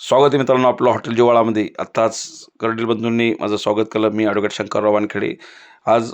स्वागत आहे मित्रांनो आपलं हॉटेल जिवाळामध्ये आत्ताच कर्डील बंधूंनी माझं स्वागत केलं. मी ॲडव्होकेट शंकरराव वानखेडे. आज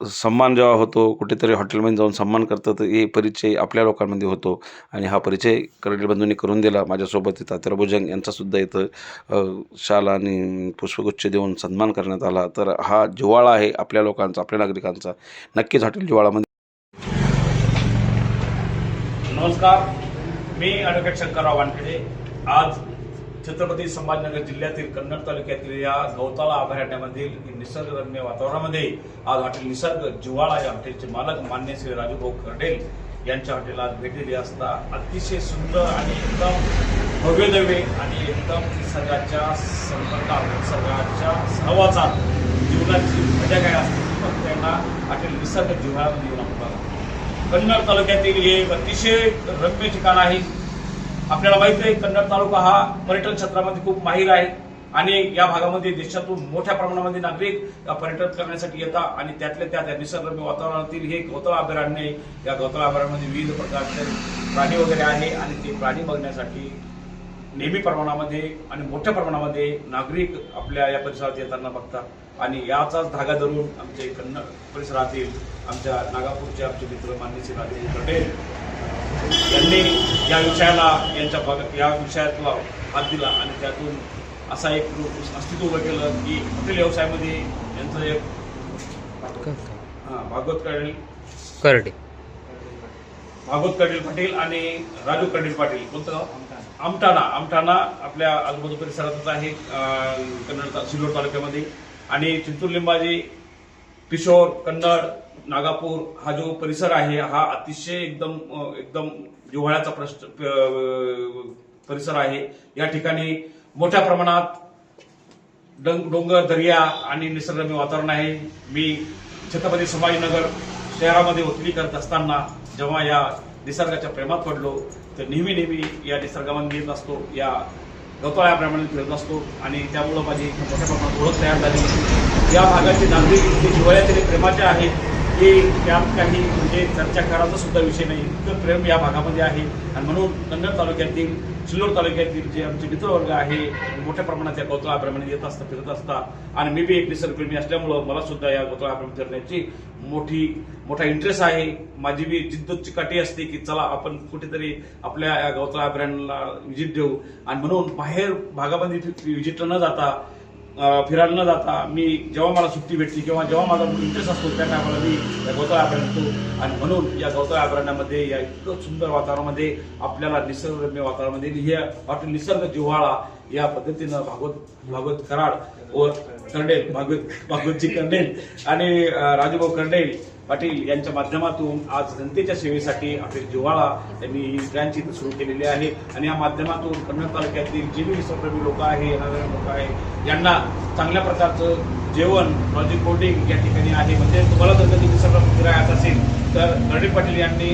सन्मान जेव्हा होतो कुठेतरी हॉटेलमध्ये जाऊन सन्मान करतं तर हे परिचय आपल्या लोकांमध्ये होतो. आणि हा परिचय कर्डील बंधूंनी करून दिला. माझ्यासोबत तात्याराव भुजंग यांचासुद्धा इथं शाला शाल आणि पुष्पगुच्छ देऊन सन्मान करण्यात आला. तर हा जिव्हाळा आहे आपल्या लोकांचा आपल्या नागरिकांचा. नक्कीच हॉटेल जिवाळामध्ये नमस्कार. मी ॲडव्होकेट शंकरराव वानखेडे. आज छत्रपती संभाजीनगर जिल्ह्यातील कन्नड तालुक्यातील या गौताळा अभयारण्यामधील निसर्गरम्य वातावरणामध्ये आज हॉटेल निसर्ग जिव्हाळा या हॉटेलचे मालक मान्य श्री राजूभाऊ कर्डेल यांच्या हॉटेलला आज भेट दिली असता अतिशय सुंदर आणि एकदम भव्यदव्य आणि एकदम निसर्गाच्या संपर्कात निसर्गाच्या सहवाचा जीवनाची मजा काय असते फक्त त्यांना हॉटेल निसर्ग जिव्हाळ्यामध्ये येऊन आपल्याला कन्नड तालुक्यातील हे एक अतिशय रम्य ठिकाण आहे. आपल्याला माहिती आहे कन्नड तालुका हा पर्यटन क्षेत्रामध्ये खूप माहीर आहे आणि या भागामध्ये देशातून मोठ्या प्रमाणामध्ये नागरिक पर्यटन करण्यासाठी येतात आणि त्यातल्या त्यात निसर्गरम्य वातावरणातील हे गौतम अभयारण्य या गौतम अभयारण्यामध्ये विविध प्रकारचे प्राणी वगैरे आहे आणि ते प्राणी बघण्यासाठी नेहमी प्रमाणामध्ये आणि मोठ्या प्रमाणामध्ये नागरिक आपल्या या परिसरात येताना बघतात. आणि याचाच धागा धरून आमचे कन्नड परिसरातील आमच्या नागापूरचे आमचे मित्र मान्य श्री राजेंद्र पटेल यांनी या विषयाला यांच्या भाग या विषयातला हात दिला आणि त्यातून असा एक रूप अस्तित्व उभं केलं की हॉटेल व्यवसायामध्ये यांचं एक हां भागवत कळेल करडे भागवत कर्डिल पाटील आणि राजू कर्डिल पाटील. कोणतं गाव? आमठाणा आमठाणा आपल्या आजूबाजू परिसरातच आहे कन्नड सिल्लोड तालुक्यामध्ये. आणि चिंतूर लिंबाजी किशोर कन्नड नागापूर हा जो परिसर आहे हा अतिशय एकदम एकदम जिव्हाळ्याचा प्रश्न परिसर आहे. या ठिकाणी मोठ्या प्रमाणात डोंगर दर्या आणि निसर्गरम्य वातावरण आहे. मी छत्रपती संभाजीनगर शहरामध्ये वकिली करत असताना जेव्हा या निसर्गाच्या प्रेमात पडलो तर नेहमी नेहमी या निसर्गामध्ये येत असतो. या गतोळ्याप्रमाणे फिरत असतो आणि त्यामुळं माझी मोठ्या प्रमाणात ओळख तयार झाली. या भागाचे नागरिक इतके जिव्हाळ्याचे प्रेमाचे आहेत की त्यात काही म्हणजे चर्चा करायचा सुद्धा विषय नाही. इतकं प्रेम या भागामध्ये आहे. आणि म्हणून कन्नड तालुक्यातील सिल्लोड तालुक्यातील जे आमचे मित्रवर्ग आहे मोठ्या प्रमाणात या गोतळाप्रमाणे येत असतात फिरत असतात. आणि मी बी एक निसर्गप्रेमी असल्यामुळं मला सुद्धा या गोतळाप्रमाणे फिरण्याची मोठी मोठा इंटरेस्ट आहे. माझी बी जिद्द चिकाटी असते की चला आपण कुठेतरी आपल्या या गौतळा अभयारण्याला व्हिजिट देऊ. आणि म्हणून बाहेर भागामध्ये व्हिजिट न जाता फिरायला न जाता मी जेव्हा मला सुट्टी भेटली किंवा जेव्हा माझा इंटरेस्ट असतो त्या टायमाला मी या गौतळ अभयारण्य आणि म्हणून या गौतळ अभयारण्यामध्ये या इतकं सुंदर वातावरणामध्ये आपल्याला निसर्गरम्य वातावरणामध्ये हे हॉटेल निसर्ग जिव्हाळा या पद्धतीनं भागवत भागवत कराड व कर्डेल भागवत भागवतजी कर्डेल आणि राजूभाऊ कर्डेल पाटील यांच्या माध्यमातून आज जनतेच्या सेवेसाठी आपले जिव्हाळा यांनी ही ब्रँच इथं सुरू केलेली आहे. आणि या माध्यमातून कन्नड तालुक्यातील जे बी निसर्गप्रेमी लोक आहे येणारे लोक आहे यांना चांगल्या प्रकारचं जेवण लॉजिक बोर्डिंग या ठिकाणी आहे. म्हणजे तुम्हाला जर कधी निसर्ग फिरायचं असेल तर गरडे पाटील यांनी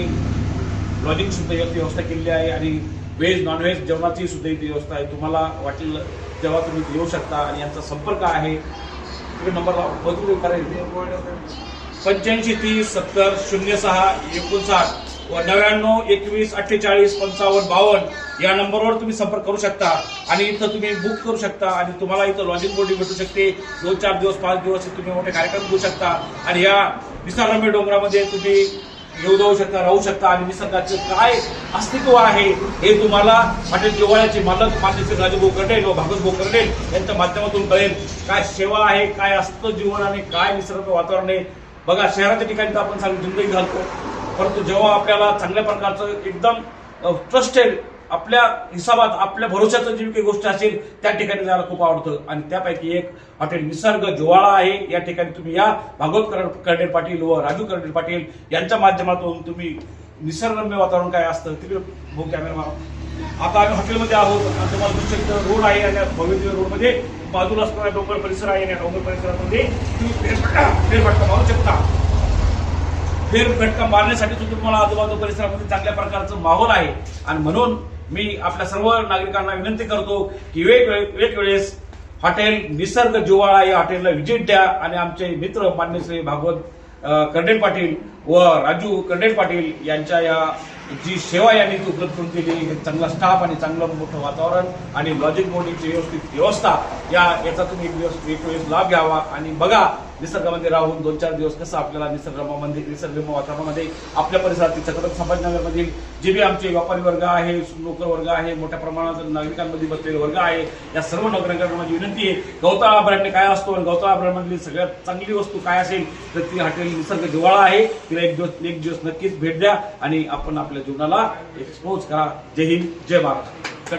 लॉजिंग सुद्धा व्यवस्था केलेली आहे आणि व्हेज नॉनव्हेज जेवणाची सुद्धा इथे व्यवस्था आहे. तुम्हाला वाटेल तेव्हा तुम्ही येऊ शकता आणि यांचा संपर्क आहे. तुम्ही नंबर बदलू करेल पंच्याऐंशी तीस सत्तर शून्य सहा एकोणसाठ व नव्याण्णव एकवीस अठ्ठेचाळीस पंचावन्न बावन्न या नंबरवर तुम्ही संपर्क करू शकता आणि इथं तुम्ही बुक करू शकता आणि तुम्हाला इथं लॉजिंग बोर्डिंग भेटू शकते. दोन चार दिवस पाच दिवस तुम्ही मोठे कार्यक्रम घेऊ शकता आणि या निसर्गरम्य डोंगरामध्ये तुम्ही येऊ जाऊ शकता राहू शकता आणि निसर्गाचं काय अस्तित्व आहे हे तुम्हाला हॉटेल जिवाळ्याचे मालक मान्य राजू राजभाऊ व भागवत गोकर्डे यांच्या माध्यमातून कळेल. काय सेवा आहे काय असतं जीवन आणि काय निसर्ग वातावरण आहे बघा शहराच्या ठिकाणी तर आपण चांगली जिंदगी घालतो. परंतु जेव्हा आपल्याला चांगल्या प्रकारचं एकदम ट्रस्टेड आपल्या हिसाबात आपल्या भरोशाचं जी काही गोष्ट असेल त्या ठिकाणी जायला खूप आवडतं. आणि त्यापैकी एक हॉटेल निसर्ग ज्वाळा आहे. या ठिकाणी तुम्ही या भागवत कर्णे पाटील व राजू कर्णे पाटील यांच्या माध्यमातून तुम्ही निसर्गरम्य वातावरण काय असतं? तिकडे भाऊ कॅमेरा आता आम्ही हॉटेलमध्ये आहोत. आणि तुम्हाला दिसू रोड आहे आणि भव्य रोडमध्ये बाजूला असणारा डोंगर परिसर आहे. आणि या डोंगर परिसरामध्ये तुम्ही फेरफटका फेरफटका मारू शकता. फेरफटका मारण्यासाठी सुद्धा तुम्हाला आजूबाजू परिसरामध्ये चांगल्या प्रकारचं माहोल आहे. आणि म्हणून मी आपल्या सर्व नागरिकांना विनंती करतो की वेगवेगळेस वेळेस हॉटेल निसर्ग जिव्हाळा या हॉटेलला व्हिजिट द्या. आणि आमचे मित्र मान्य श्री भागवत कर्डेन पाटील व राजू कर्डेन पाटील यांच्या या जी सेवा यांनी उपलब्ध करून दिली हे चांगला स्टाफ आणि चांगलं मोठं वातावरण आणि लॉजिक बोर्डिंगची व्यवस्थित व्यवस्था या याचा तुम्ही एक दिवस एक वेळेस लाभ घ्यावा आणि बघा निसर्गामध्ये राहून दोन चार दिवस कसं आपल्याला निसर्गरम्य निसर्गरम्य वातावरणामध्ये आपल्या परिसरातील छत्रपती संभाजीनगरमधील जे बी आमचे व्यापारी वर्ग आहे नोकर वर्ग आहे मोठ्या प्रमाणात नागरिकांमध्ये बसलेले वर्ग आहे या सर्व नागरिकांना माझी विनंती आहे. गवताळा ब्रँड काय असतो आणि गवताळा ब्रँडमधली सगळ्यात चांगली वस्तू काय असेल तर ती हॉटेल निसर्ग जिवाळा आहे. तिला एक दिवस एक दिवस नक्कीच भेट द्या आणि आपण आपल्या जीवनाला एक्सपोज करा. जय हिंद जय महाराष्ट्र.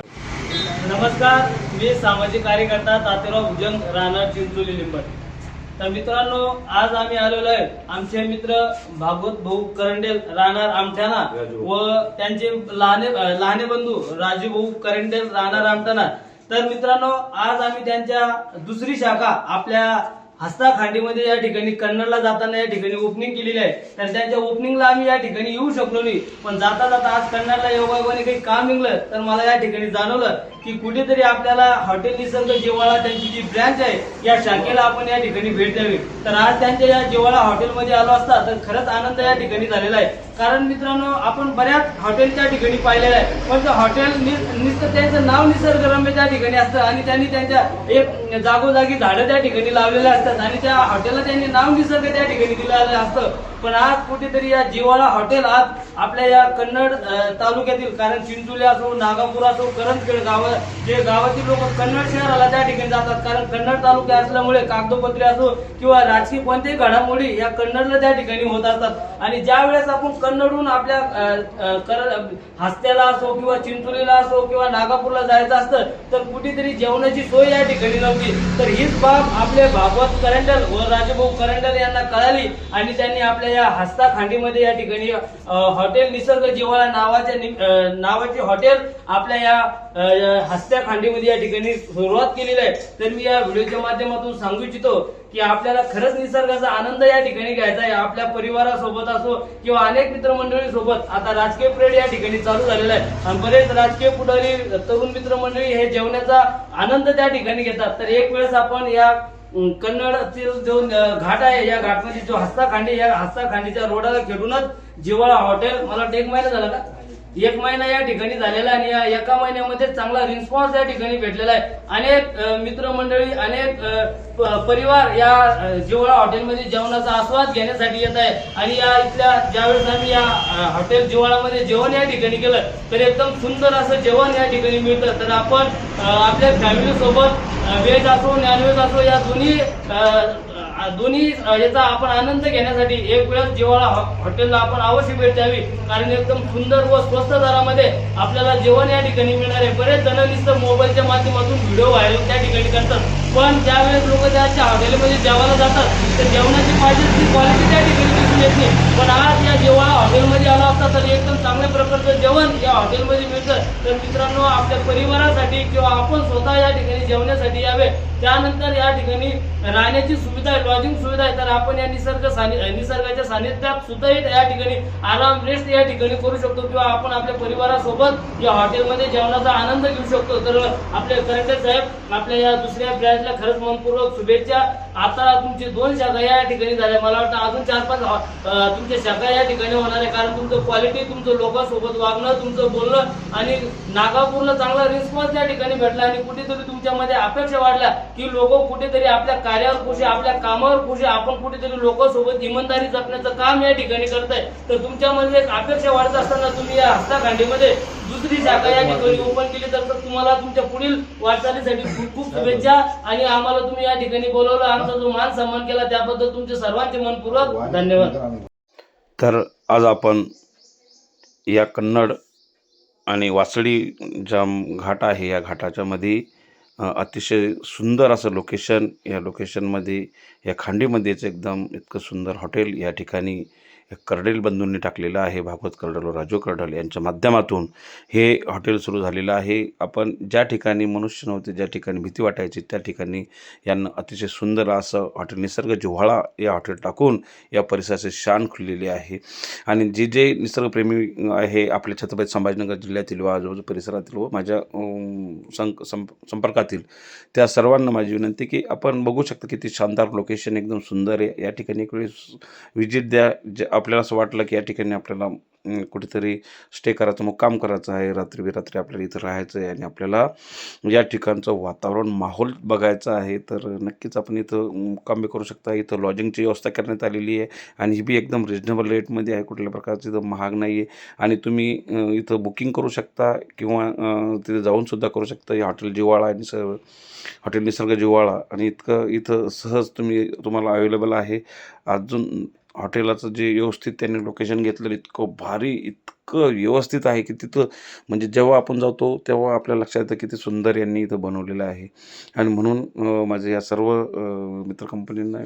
नमस्कार मी सामाजिक कार्यकर्ता तातेराव भुजंग राहणार चिंचोली लिंबट. तर मित्रांनो आज आम्ही आलेलो आहे. आमचे मित्र भागवत भाऊ करंडेल राहणार आमठाणा व त्यांचे लहाने लहाने बंधू राजू भाऊ करंडेल राहणार आमठाणा तर मित्रांनो आज आम्ही त्यांच्या दुसरी शाखा आपल्या हस्ता खांडीमध्ये या ठिकाणी कन्नडला जाताना या ठिकाणी ओपनिंग केलेली आहे. तर त्यांच्या ओपनिंगला आम्ही या ठिकाणी येऊ शकलो नाही. पण जाता जाता आज कन्नडला योगायोगाने काही काम निघलं तर मला या ठिकाणी जाणवलं की कुठेतरी आपल्याला हॉटेल निसर्ग जेवाळा त्यांची जी ब्रँच आहे या शाखेला आपण या ठिकाणी भेट द्यावी. तर आज त्यांच्या या जेवाळा हॉटेलमध्ये आलो असता तर खरंच आनंद या ठिकाणी झालेला आहे. कारण मित्रांनो आपण बऱ्याच हॉटेल त्या ठिकाणी पाहिलेलं आहे. पण ते हॉटेल निसर्ग त्यांचं नाव निसर्गरम्य त्या ठिकाणी असतं आणि त्यांनी त्यांच्या एक जागोजागी झाडं त्या ठिकाणी लावलेले असतात आणि त्या हॉटेलला त्यांनी नाव निसर्ग त्या ठिकाणी दिलेलं असतं. पण आज कुठेतरी या जिवाळा हॉटेल आज आपल्या या कन्नड तालुक्यातील कारण चिंचुले असो नागापूर असो करंजखेड गाव जे गावातील लोक कन्नड शहराला त्या ठिकाणी जातात कारण कन्नड तालुका असल्यामुळे कागदोपत्री असो किंवा राजकीय कोणत्याही घडामोडी या कन्नडला त्या ठिकाणी होत असतात. आणि ज्या वेळेस आपण कन्नडहून आपल्या हस्त्याला असो किंवा चिंचोलीला असो किंवा नागापूरला जायचं असतं तर कुठेतरी जेवणाची सोय या ठिकाणी नव्हती. तर हीच बाब आपले भागवत करंडल व राजभाऊ करंडल यांना कळाली आणि त्यांनी आपल्या या हस्ता खांडीमध्ये या ठिकाणी हॉटेल निसर्ग जिवाळा नावाच्या नावाचे हॉटेल आपल्या या हस्त्या खांडीमध्ये या ठिकाणी सुरुवात केलेली आहे. तर मी या व्हिडिओच्या माध्यमातून सांगू इच्छितो की आपल्याला खरंच निसर्गाचा आनंद या ठिकाणी घ्यायचा आहे. आपल्या परिवारासोबत असो किंवा अनेक मित्रमंडळी सोबत आता राजकीय परेड या ठिकाणी चालू झालेला आहे. आणि बरेच राजकीय पुढारी तरुण मित्रमंडळी हे जेवणाचा आनंद त्या ठिकाणी घेतात. तर एक वेळेस आपण या कन्नडतील जो घाट आहे या घाटमध्ये जो हस्ताखांडी या हस्ताखांडीच्या रोडाला खेळूनच जिवाळा हॉटेल मला वाटतं एक महिना झाला का? एक महिना या ठिकाणी झालेला आहे आणि या एका महिन्यामध्ये चांगला रिस्पॉन्स या ठिकाणी भेटलेला आहे. अनेक मित्रमंडळी अनेक परिवार या जिवळा हॉटेलमध्ये जेवणाचा आस्वाद घेण्यासाठी येत आहे. आणि या इथल्या ज्यावेळेस आम्ही या हॉटेल जिवाळामध्ये जेवण या ठिकाणी केलं तर एकदम सुंदर असं जेवण या ठिकाणी मिळतं. तर आपण आपल्या फॅमिली सोबत व्हेज असो नॉनव्हेज असो या दोन्ही दोन्ही याचा आपण आनंद घेण्यासाठी एक वेळेस जिवाळा हॉटेलला आपण अवश्य भेट द्यावी. कारण एकदम सुंदर व स्वस्त दरामध्ये आपल्याला जेवण या ठिकाणी मिळणार. आहे बरेच जण नुसतं मोबाईलच्या माध्यमातून व्हिडिओ व्हायरल त्या ठिकाणी करतात. पण ज्यावेळेस लोक त्याच्या हॉटेलमध्ये जेवायला जातात. तर जेवणाची पाहिजे ती क्वालिटी त्या ठिकाणी दिसून येत नाही. पण आज या जेव्हा हॉटेलमध्ये आला असता तर एकदम चांगल्या प्रकारचं जेवण या हॉटेलमध्ये मिळतं. तर मित्रांनो आपल्या परिवारासाठी किंवा आपण स्वतः या ठिकाणी जेवण्यासाठी यावे. त्यानंतर या ठिकाणी राहण्याची सुविधा आहे लॉजिंग सुविधा आहे. तर आपण या निसर्ग सानि- निसर्गाच्या सानिध्यात सुद्धा या ठिकाणी आराम रेस्ट या ठिकाणी करू शकतो किंवा आपण आपल्या परिवारासोबत या हॉटेलमध्ये जेवणाचा आनंद घेऊ शकतो. तर आपले करंटे साहेब आपल्या या दुसऱ्या ब्रँचला खरंच मनपूर्वक शुभेच्छा. आता तुमचे दोन शाखा या ठिकाणी झाल्या. मला वाटतं अजून चार पाच तुमच्या शाखा या ठिकाणी होणार आहे. कारण तुमचं क्वालिटी तुमचं लोकांसोबत वागणं तुमचं बोलणं आणि नागापूरला चांगला रिस्पॉन्स या ठिकाणी भेटला आणि कुठेतरी तुमच्यामध्ये अपेक्षा वाढल्या की लोक कुठेतरी आपल्या कार्यावर खुशी आपल्या कामावर खुशी आपण कुठेतरी लोकांसोबत इमानदारी जपण्याचं काम या ठिकाणी करताय. तर तुमच्यामध्ये एक अपेक्षा वाढत असताना तुम्ही या हस्ताखांडीमध्ये दुसरी शाखा या ठिकाणी ओपन केली. तर तर तुम्हाला तुमच्या पुढील वाटचालीसाठी खूप खूप शुभेच्छा आणि आम्हाला तुम्ही या ठिकाणी बोलवलं. आमचा जो मान सन्मान केला त्याबद्दल तुमचे सर्वांचे मनपूर्वक धन्यवाद. तर आज आपण या कन्नड आणि वासळी ज्या घाट आहे या घाटाच्यामध्ये अतिशय सुंदर असं लोकेशन या लोकेशनमध्ये या खांडीमध्येच एकदम इतकं सुंदर हॉटेल या ठिकाणी कर्डेल बंधूंनी टाकलेलं आहे भागवत कर्डल व राजू कर्डल यांच्या माध्यमातून. हे हॉटेल सुरू झालेलं आहे. आपण ज्या ठिकाणी मनुष्य नव्हते ज्या ठिकाणी भीती वाटायची त्या ठिकाणी यांना अतिशय सुंदर असं हॉटेल निसर्ग जिव्हाळा या हॉटेल टाकून या परिसराची शान खुललेली आहे. आणि जे जे निसर्गप्रेमी आहे आपल्या छत्रपती संभाजीनगर जिल्ह्यातील व आजूबाजू परिसरातील व माझ्या संक संप संपर्कातील त्या सर्वांना माझी विनंती की आपण बघू शकता किती शानदार लोकेशन एकदम सुंदर आहे. या ठिकाणी एक वेळेस विजिट द्या. ज्या आपल्याला असं वाटलं की या ठिकाणी आपल्याला कुठेतरी स्टे करायचं मग काम करायचं आहे. रात्री बिरात्री आपल्याला इथं राहायचं आहे आणि आपल्याला या ठिकाणचं वातावरण माहोल बघायचा आहे. तर नक्कीच आपण इथं मुक्कामी करू शकता. इथं लॉजिंगची व्यवस्था करण्यात आलेली आहे आणि ही बी एकदम रिजनेबल रेटमध्ये आहे. कुठल्या प्रकारचं इथं महाग नाही आहे आणि तुम्ही इथं बुकिंग करू शकता किंवा तिथे जाऊनसुद्धा करू शकता. हे हॉटेल जिवाळा आणि सर्व हॉटेल निसर्ग जिवाळा आणि इतकं इथं सहज तुम्ही तुम्हाला अवेलेबल आहे. अजून हॉटेलाचं जे व्यवस्थित त्यांनी लोकेशन घेतलं इतकं भारी इतकं व्यवस्थित आहे की तिथं म्हणजे जेव्हा आपण जातो तेव्हा आपल्या लक्षात येतं किती सुंदर यांनी इथं बनवलेलं आहे. आणि म्हणून माझ्या माझे या सर्व मित्र कंपनींना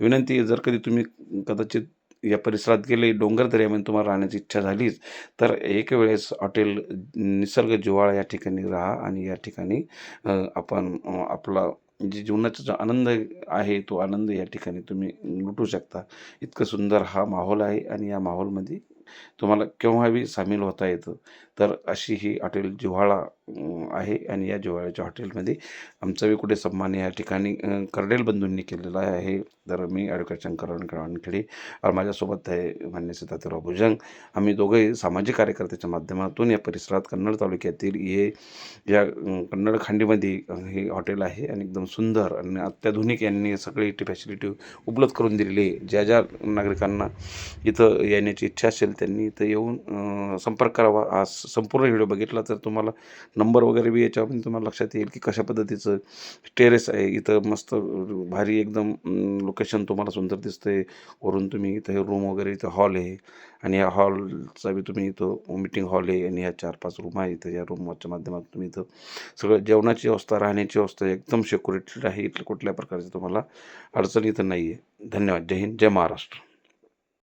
विनंती आहे जर कधी तुम्ही कदाचित या परिसरात गेले डोंगर दर्यामध्ये तुम्हाला राहण्याची इच्छा झालीच तर एक वेळेस हॉटेल निसर्ग जिवाळा या ठिकाणी राहा आणि या ठिकाणी आपण आपला जे जीवनाचा जो आनंद आहे तो आनंद या ठिकाणी तुम्ही लुटू शकता. इतकं सुंदर हा माहोल आहे आणि या माहोलमध्ये तुम्हाला केव्हाही सामील होता येतं. तर अशी ही हॉटेल जिव्हाळा आहे आणि या जिव्हाळ्याच्या हॉटेलमध्ये आमचाही कुठे सन्मान या ठिकाणी कर्डेल बंधूंनी केलेला आहे. तर मी ॲडव्होकेट शंकरराव वानखेडे आणि माझ्यासोबत आहे मान्य सिद्धार्थराव भुजंग. आम्ही दोघंही सामाजिक कार्यकर्त्याच्या माध्यमातून या परिसरात कन्नड तालुक्यातील हे या कन्नड खांडीमध्ये हे हॉटेल आहे आणि एकदम सुंदर आणि अत्याधुनिक यांनी सगळी फॅसिलिटी उपलब्ध करून दिलेली आहे. ज्या ज्या नागरिकांना इथं येण्याची इच्छा असेल त्यांनी इथं येऊन संपर्क करावा. हा संपूर्ण व्हिडिओ बघितला तर तुम्हाला नंबर वगैरे बी याच्यावरून तुम्हाला लक्षात येईल की कशा पद्धतीचं टेरेस आहे. इथं मस्त भारी एकदम लोकेशन तुम्हाला सुंदर दिसतंय. वरून तुम्ही इथं हे रूम वगैरे इथं हॉल आहे. आणि या हॉलचा बी तुम्ही इथं मीटिंग हॉल आहे. आणि ह्या चार पाच रूम आहे इथं या रूमच्या माध्यमातून तुम्ही इथं सगळं जेवणाची व्यवस्था राहण्याची व्यवस्था एकदम सेक्युरिटेड आहे. इथलं कुठल्या प्रकारची तुम्हाला अडचण इथं नाही आहे धन्यवाद. जय हिंद. जय महाराष्ट्र.